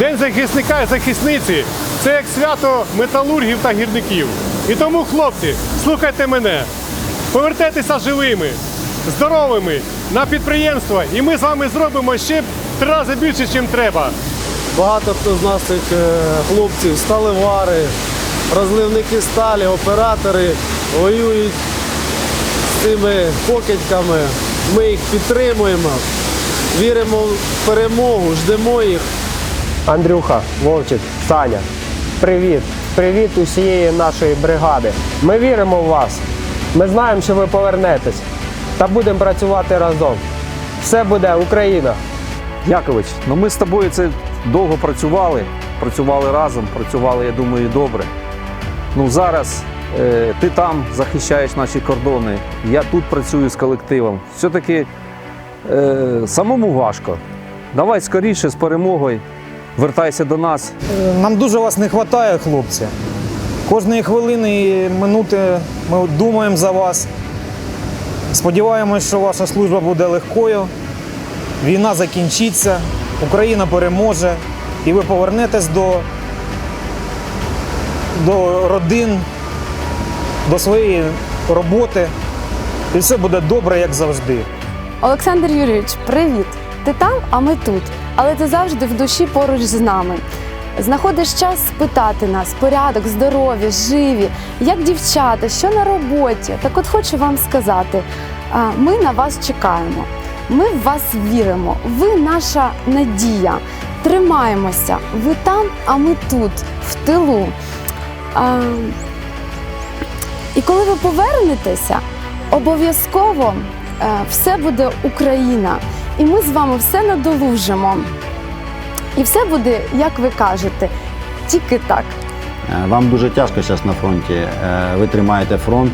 День захисника і захисниці це як свято металургів та гірників. І тому, хлопці, слухайте мене, повертайтеся живими, здоровими на підприємства, і ми з вами зробимо ще три рази більше, ніж треба. Багато хто з наших е, хлопців, сталевари, розливники сталі, оператори воюють з цими покидьками. Ми їх підтримуємо, віримо в перемогу, ждемо їх. Андрюха, Вовчик, Саня, привіт! Привіт усієї нашої бригади. Ми віримо в вас. Ми знаємо, що ви повернетесь та будемо працювати разом. Все буде Україна! Якович, ну ми з тобою це довго працювали, працювали разом, працювали, я думаю, добре. Ну зараз е, ти там захищаєш наші кордони, я тут працюю з колективом. Все-таки е, самому важко. Давай скоріше з перемогою, вертайся до нас. Нам дуже вас не вистачає, хлопці. Кожної хвилини і минути ми думаємо за вас. Сподіваємось, що ваша служба буде легкою. Війна закінчиться, Україна переможе, і ви повернетесь до, до родин, до своєї роботи. І все буде добре, як завжди. Олександр Юрійович, привіт! Ти там, а ми тут. Але ти завжди в душі поруч з нами. Знаходиш час спитати нас, порядок, здоров'я, живі, як дівчата, що на роботі. Так от хочу вам сказати: ми на вас чекаємо. Ми в вас віримо. Ви наша надія. Тримаємося. Ви там, а ми тут, в тилу. А, і коли ви повернетеся, обов'язково е, все буде Україна. І ми з вами все надолужимо. І все буде, як ви кажете, тільки так. Е, Вам дуже тяжко зараз на фронті. Е, Ви тримаєте фронт,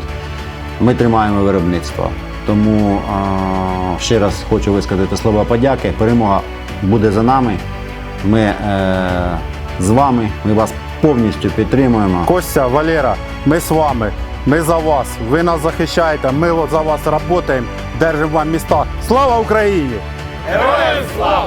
ми тримаємо виробництво. Тому е, ще раз хочу висказати слова подяки. Перемога буде за нами. Ми з вами, ми вас повністю підтримуємо. Костя, Валера, ми з вами, ми за вас. Ви нас захищаєте, ми от за вас працюємо, держимо вам міста. Слава Україні! Героям слава!